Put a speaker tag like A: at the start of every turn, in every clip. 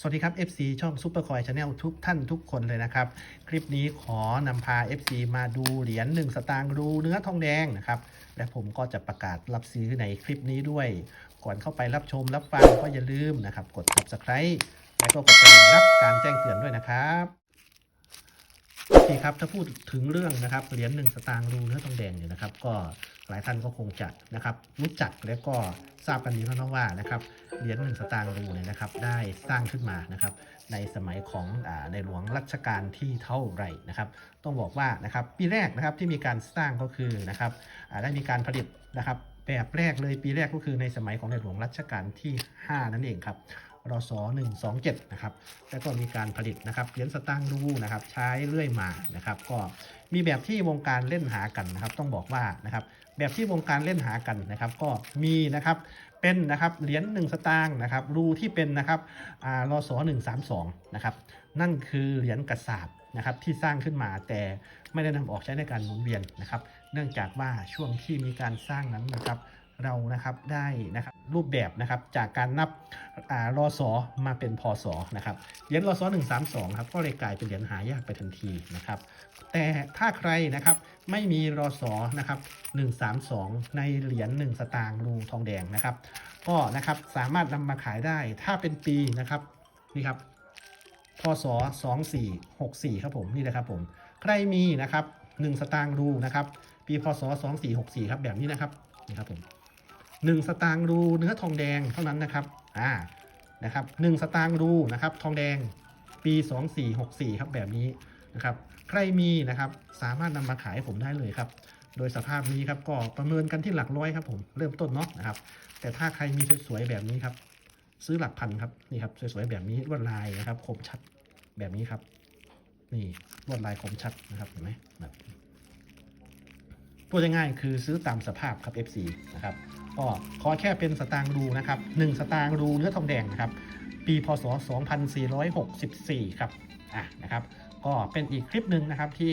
A: สวัสดีครับ FC ช่อง Super Coin Channel ทุกท่านทุกคนเลยนะครับ คลิปนี้ขอนำพา FC มาดูเหรียญ1สตางค์รูเนื้อทองแดงนะครับ และผมก็จะประกาศรับซื้อในคลิปนี้ด้วย ก่อนเข้าไปรับชมรับฟังก็อย่าลืมนะครับ กด Subscribe และก็กดกระดิ่งรับการแจ้งเตือนด้วยนะครับ เคครับถ้าพูดถึงเรื่องนะครับเหรียญหนึ่งสตางค์รูเนื้อทองแดงเนี่ยนะครับ ก็หลายท่านก็คงจะนะครับรู้จักและก็ทราบกันดีแล้วนะว่านะครับเหรียญหนึ่งสตางค์รูเนี่ยนะครับได้สร้างขึ้นมานะครับในสมัยของในหลวงรัชกาลที่เท่าไหร่นะครับต้องบอกว่านะครับปีแรกนะครับที่มีการสร้างก็คือนะครับได้มีการผลิตนะครับแบบแรกเลยปีแรกก็คือในสมัยของในหลวงรัชกาลที่ 5 นั่นเองครับ รศ127 นะครับ แล้วก็มีการผลิตนะครับเหรียญสตางค์รูนะครับ ใช้เรื่อยมานะครับ ก็มีแบบที่วงการเล่นหากันนะครับ ต้องบอกว่านะครับ แบบที่วงการเล่นหากันนะครับ ก็มีนะครับเป็นนะครับเหรียญ1สตางค์นะครับ รูที่เป็นนะครับรอ่ารศ132 นะครับ นั่นคือเหรียญกระสาบนะครับที่สร้างขึ้นมาแต่ไม่ได้นำออกใช้ในการหมุนเวียนนะครับ เนื่องจากว่าช่วงที่มีการสร้างนั้นนะครับ เรานะครับได้นะครับรูปแบบนะครับจากการนับรอ่ารศมาเป็นพศนะครับเหรียญรศ132ครับก็เลยกลายเป็นเหรียญหายากไปทันทีนะครับแต่ถ้าใครนะครับไม่มีรศนะครับ132ในเหรียญ1สตางค์รูทองแดงนะครับก็นะครับสามารถนำมาขายได้ถ้าเป็นปีนะครับนี่ครับพศ2464ครับผมนี่นะครับผมใครมีนะครับ1สตางค์รูนะครับปีพศ2464ครับแบบนี้นะครับนี่ครับผม 1 สตางค์รูเนื้อทองแดงเท่านั้นนะครับอ่านะครับ1สตางค์รูนะครับทองแดงปี 2464 ครับแบบนี้นะครับใครมีนะครับสามารถนำมาขายผมได้เลยครับ โดยสภาพนี้ครับก็ประเมินกันที่หลักร้อยครับผมเริ่มต้นเนาะนะครับ แต่ถ้าใครมีสวยๆแบบนี้ครับ ซื้อหลักพันครับนี่ครับสวยๆแบบนี้ลวดลายนะครับคมชัดแบบนี้ครับ นี่ลวดลายคมชัดนะครับเห็นไหมแบบ พูดง่ายๆคือซื้อตามสภาพครับ FC นะครับก็ขอแค่เป็นสตางค์รูนะครับ1สตางค์รูเนื้อทองแดงนะครับ ปีพศ 2464 ครับอะนะครับ ก็เป็นอีกคลิปหนึ่งนะครับที่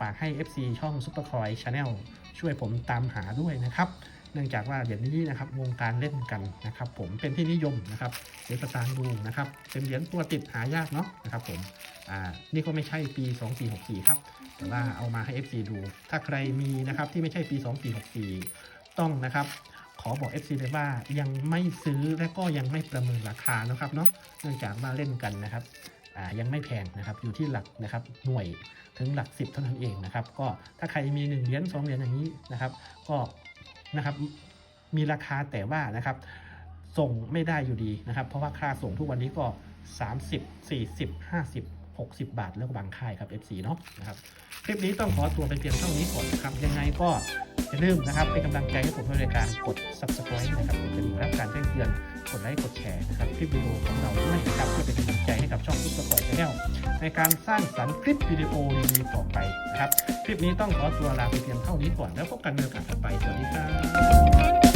A: ฝากให้ FC ช่อง Super Coin Channel ช่วยผมตามหาด้วยนะครับ เนื่องจากว่าเดี๋ยวนี้นะครับวงการเล่นกันนะครับ ผมเป็นที่นิยมนะครับเหรียญสตางค์ดูนะครับเป็นเหรียญตัวติดหายากเนาะนะครับผมอ่านี่ก็ไม่ใช่ปี 2464 ครับ แต่ว่าเอามาให้ FC ดู ถ้าใครมีนะครับที่ไม่ใช่ปี 2464 ต้องนะครับ ขอบอก FC เลยว่ายังไม่ซื้อและก็ยังไม่ประเมินราคานะครับเนาะเนื่องจากว่าเล่นกันนะครับยังไม่แพงนะครับอยู่ที่หลักนะครับหน่วยถึงหลักสิบเท่านั้นเองนะครับ ก็ถ้าใครมี 1 เหรียญ2 เหรียญอย่างนี้นะครับ ก็นะครับมีราคาแต่ว่านะครับ ส่งไม่ได้อยู่ดีนะครับ เพราะว่าค่าส่งทุกวันนี้ก็ 30 40 50 60 บาท แล้วก็บางค่ายครับ FC เนาะนะครับคลิปนี้ต้องขอตัวไปเพียงเท่านี้ก่อนนะครับ ยังไงก็อย่าลืมนะครับเป็นกำลังใจให้ผมด้วยการกด subscribe นะครับกดกระดิ่งรับการแจ้งเตือนกดไลค์กดแชร์นะครับคลิปวิดีโอของเราด้วยนะครับเพื่อเป็นกำลังใจให้กับช่องซุปเปอร์คอยชาแนลในการสร้างสรรค์คลิปวิดีโอดีๆต่อไปนะครับคลิปนี้ต้องขอตัวลาไปเพียงเท่านี้ก่อนแล้วพบกันในโอกาสต่อไปสวัสดีครับ